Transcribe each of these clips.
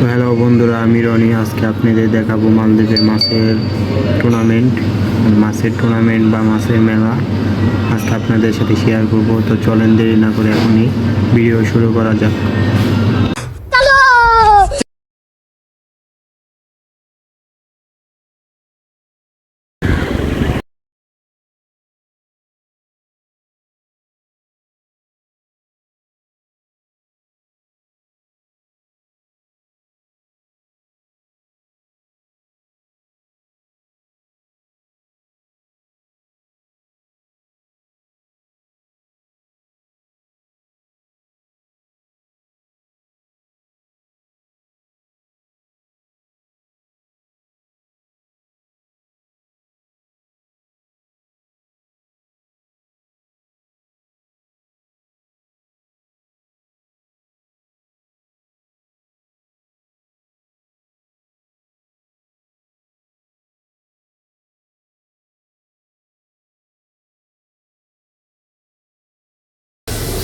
তো হ্যালো বন্ধুরা, আমি রনি। আজকে আপনাদের দেখাবো মালদ্বীপের মাছের টুর্নামেন্ট মাছের টুর্নামেন্ট বা মাছের মেলা, আজকে আপনাদের সাথে শেয়ার করব। তো চলেন দেরি না করে এখনই ভিডিও শুরু করা যাক।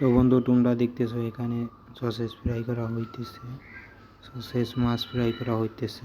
তো বন্ধু তোমরা দেখতেছো এখানে সসেস ফ্রাই করা হইতেছে। সসেস মাছ ফ্রাই করা হইতেছে।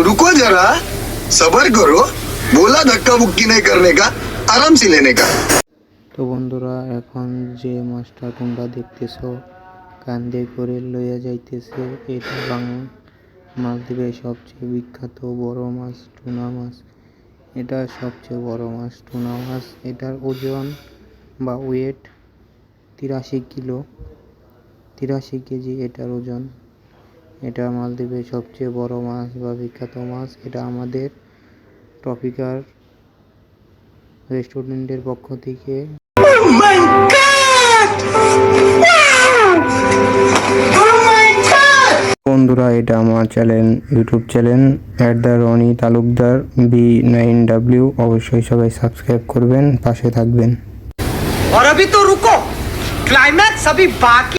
रुको जरा सबर करो बोला धक्का मुक्की नहीं करने का आराम से लेने का তো বন্ধুরা এখন যে মাছটা তোমরা দেখতেছো কান্দে করে লইয়া যাইতেছে এটা বাং মালদ্বীপের সবচেয়ে বিখ্যাত বড় মাছ টুনা মাছ এটা সবচেয়ে বড় মাছ টুনা মাছ এটার ওজন বা ওয়েট তিরাশি কিলো তিরাশি কেজি এটার ওজন এটা মালদ্বীপের সবচেয়ে বড় মাছ বা বিখ্যাত মাছ এটা আমাদের ট্রপিকার রেস্টুরেন্টের পক্ষ থেকে বন্ধুরা এটা আমার channel YouTube channel at the Roni Talukdar B nine W অবশ্যই সবাই সাবস্ক্রাইব করবেন পাশে থাকবেন और अभी तो रुको क्लाइमैक्स अभी बाकी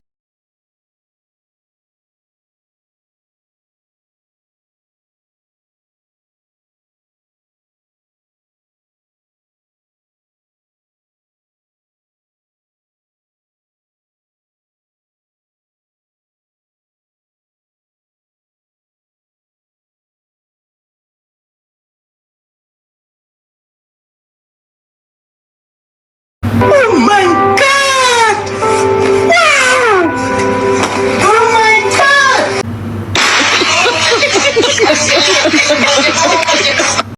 Mamãe!